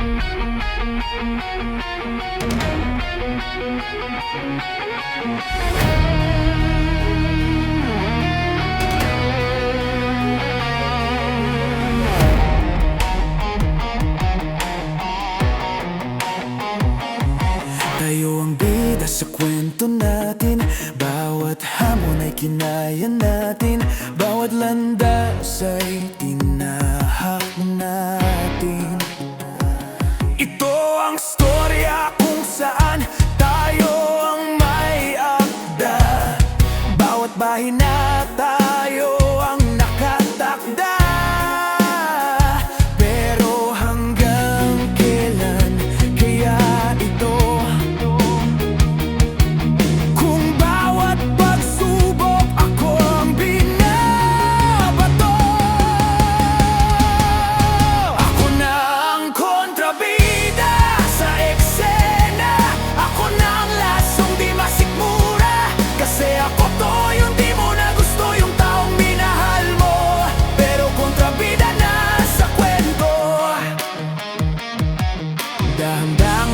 Tayo ang bida sa kwento natin. Bawat hamon ay kinaya natin. Bawat landas ay tinahak natin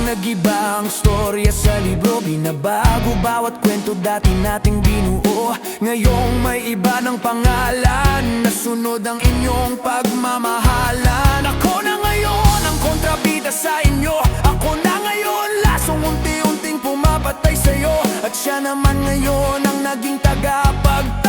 nag-iba ang storya sa libro. Binabago bawat kwento dati nating binuo. Ngayong may iba ng pangalan Nasunod ang inyong pagmamahalan. Ako na ngayon ang kontrabida sa inyo. Ako na ngayon lasong unti-unting pumapatay sa'yo. At siya naman ngayon ang naging tagapag